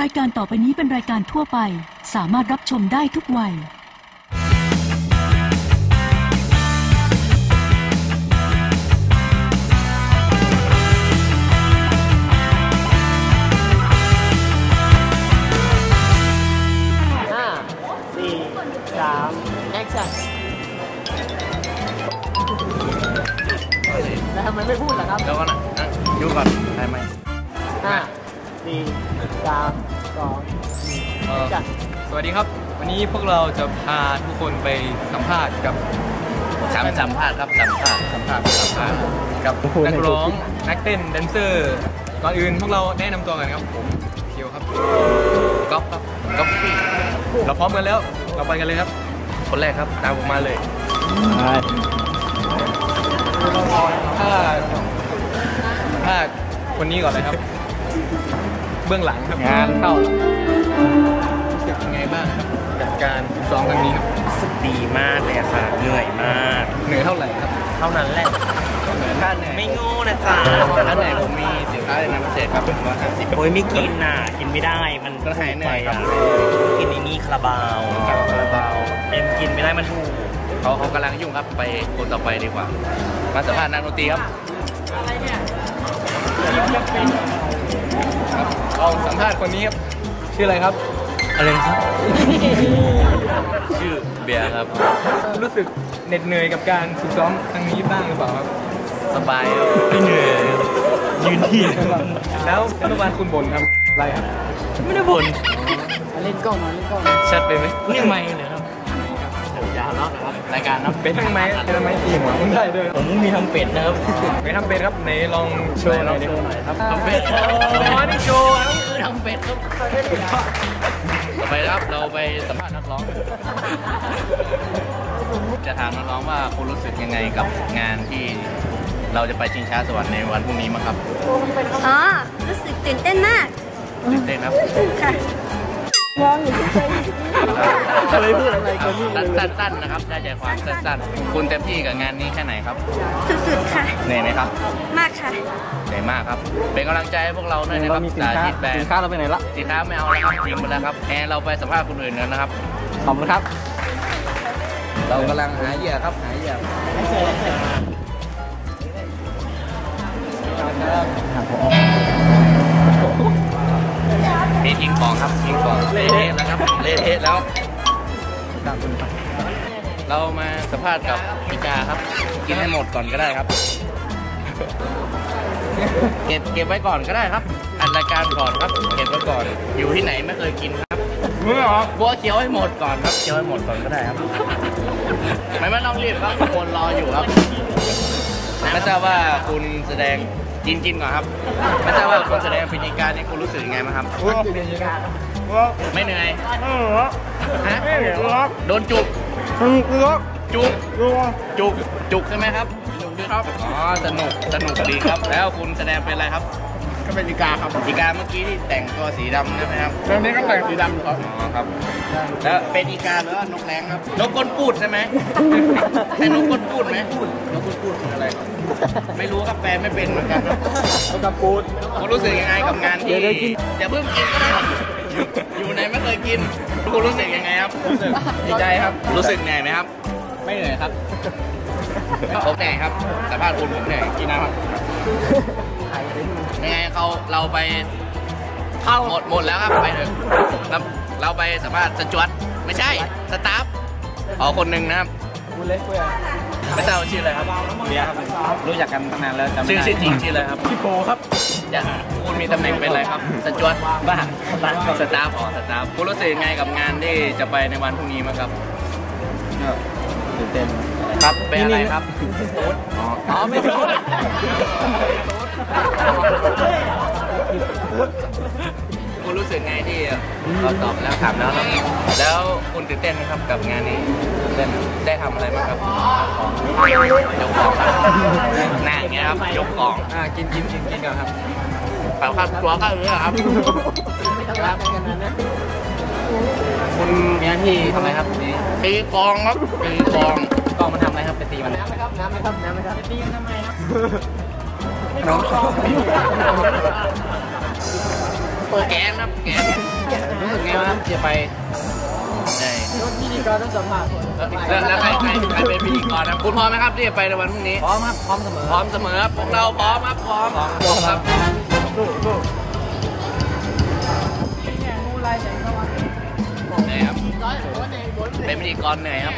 รายการต่อไปนี้เป็นรายการทั่วไป สามารถรับชมได้ทุกวัย ห้าสี่สามแอคชั่นแล้วทำไมไม่พูดล่ะครับแล้วก็นะนะดูก่อนได้ไหมห้า สี่สามสองหนึ่งแอคชั่นสวัสดีครับ วันนี้พวกเราจะพาทุกคนไปสัมภาษณ์กับสัมสัมภาษณ์ครับสัมภาษณ์สัมภาษณ์สัมภาษณ์กับนักร้องนักเต้นแดนเซอร์ก่อนอื่นพวกเราแนะนำตัวกันครับผมเคียวครับก๊อฟครับก๊อฟเราพร้อมกันแล้วเราไปกันเลยครับ คนแรกครับตามผมมาเลยถ้าถ้าคนนี้ก่อนเลยครับเบื้องหลังครับงานเข้ารู้สึกยังไงบ้างครับกับการฝึกซ้อมครั้งนี้ครับสึกดีมากเลยค่ะเหนื่อยมาก เหนื่อยเท่าไหร่ครับ เท่านั้นแหละถ้าเหนื่อยไม่โง่นะจ๊ะถ้าเหนื่อยผมมีสินค้าในน้ำพิเศษครับเป็นร้อยห้าสิบโอ้ยไม่กินน่ะ กินไม่ได้มันก็หายเหนื่อยครับกินในนี้คาราบาวกับคาราบาวเอ็มกินไม่ได้มันถูกเขาเขากำลังยุ่งครับไปคนต่อไปดีกว่า มาสัมภาษณ์นักดนตรีครับครับ เอาสัมภาษณ์คนนี้ครับ ชื่ออะไรครับ อะไรนะครับ ชื่อเบียร์ครับ รู้สึกเหน็ดเหนื่อยกับการฝึกซ้อมครั้งนี้บ้างหรือเปล่าครับ สบายครับไม่เหนื่อยยืนที่แล้วเมื่อวานคุณบ่นครับอะไรครับไม่ได้บ่นมาเล่นกล้องมาเล่นกล้องชัดไปไหมเรื่องไม่เลย ครับยาวแล้วนะครับรายการนะเป็นทั้งไม้เป็นทั้งไม้ตีหัวมึงได้ด้วยผมมีทำเป็ดนะครับไปทำเป็นครับไหนลองโชว์หน่อยดิครับทำเป็นอ๋อนี่โชว์ครับคือทำเป็ดครับต่อไปครับเราไปสัมภาษณ์นักร้อง จะถามนักร้องว่าคุณรู้สึกยังไงกับงานที่เราจะไปชิงช้าสวรรค์ในวันพรุ่งนี้มั้งครับอ๋อรู้สึกตื่นเต้นมากตื่นเต้นครับค่ะ อะไรพูดอะไรกันนี่เลยสั้นๆนะครับได้ใจความสั้นๆ คุณเต็มที่กับงานนี้แค่ไหนครับ สุดๆค่ะเหนื่อยไหมครับ มากค่ะเหนื่อยมากครับ เป็นกำลังใจให้พวกเราด้วยนะครับสาธิตแบรนสินค้าเราไปไหนละสินค้าไม่เอาแล้วครับทิ้งไปแล้วครับแอร์เราไปสัมภาษณ์คนอื่นกันนะครับขอบคุณครับ เรากำลังหาเหยื่อครับหาเหยื่อ นี่ทิ้งของครับทิ้งของเละเทะแล้วครับเละเทะแล้ว เรามาสัมภาษณ์กับพิกาครับ กินให้หมดก่อนก็ได้ครับ เก็บเก็บไว้ก่อนก็ได้ครับอัดรายการก่อนครับ เก็บไว้ก่อน อยู่ที่ไหนไม่เคยกินครับเมื่อเหรอบัวเคี้ยวให้หมดก่อนครับเคี้ยวให้หมดก่อนก็ได้ครับ ไม่ไม่ต้องรีบครับคนรออยู่ครับไม่ทราบว่าคุณแสดง กินกินก่อนครับ ไม่ทราบว่าคุณแสดงพิธีการนี่คุณรู้สึกยังไงบ้างครับไม่เหนื่อยฮะโดนจุกจุกจุกจุกใช่ไหมครับจุกดีครับอ๋อสนุกสนุกดีครับ แล้วคุณแสดงเป็นอะไรครับก็เป็นอีกาครับอีกาเมื่อกี้ที่แต่งตัวสีดำใช่ไหมครับตอนนี้ก็แต่งสีดำครับอ๋อครับ แล้วเป็นอีกาหรือว่านกแร้งครับ นกก้นปูดใช่ไหมใช่นกก้นปูดไหมนกก้นปูดคืออะไรครับ ไม่รู้ครับแปลไม่เป็นเหมือนกันครับแล้วก็ปูดคุณรู้สึกยังไงกับงานที่เดี๋ยวได้กินอย่าเพิ่งกินก็ได้ครับอยู่อยู่ไหนไม่เคยกินคุณรู้สึกยังไงครับรู้สึกดีใจครับ รู้สึกเหนื่อยไหมครับ ไม่เหนื่อยครับผมเหนื่อยครับแต่ภาษณ์คุณผมเหนื่อยกินนะครับยังไงเขาเราไปเข้าหมดหมดแล้วครับไปเถอะเราเราไปสัมภาษณ์สจวตไม่ใช่สตาฟอ๋อคนหนึ่งนะครับคุณเล็กเพื่อ นไม่ทราบว่าชื่ออะไรครับเบียร์ครับ รู้จักกันตั้งนานแล้วจำไม่ชื่อได้ชื่อจริงชื่ออะไรครับพี่โปครับจะคุณมีตำแหน่งเป็นอะไรครับสจวตบ้าบ้าสตาฟอ๋อสตาฟคุณรู้สึกยังไงกับงานที่จะไปในวันพรุ่งนี้มั้างครับตื่นเต้นครับเป็นอะไรครับตูดอ๋ออ๋อไม่ตูด คุณรู้สึกไงที่เราตอบแล้วถามแล้วเนอะแล้วคุณตื่นเต้นไหมครับกับงานนี้ตื่นเต้นได้ทำอะไรบ้างครับยกของครับหน้าอย่างเงี้ยครับยกของอ่ากินกินกินกินกันครับเปล่าครับตัวก็เออครับครับกันนั้นนะคุณมีหน้าที่ทำอะไรครับนี่ตีกลองครับตีกลองกล้องมันทำอะไรครับไปตีมันน้ำไหมครับน้ำไหมครับน้ำไหมครับไปตีมันทำไมครับน้อง เปิดแกนครับแกนรู้สึกไงบ้างครับจะไปได้พิธีกรต้องสัมภาษณ์แล้วแล้วใครใครใครเป็นพิธีกรครับคุณพร้อมไหมครับที่จะไปในวันพรุ่งนี้พร้อมครับพร้อมเสมอพร้อมเสมอครับพวกเราพร้อมครับพร้อมพร้อมครับลูกลูกเหนื่อยครับเป็นพิธีกรเหนื่อยครับ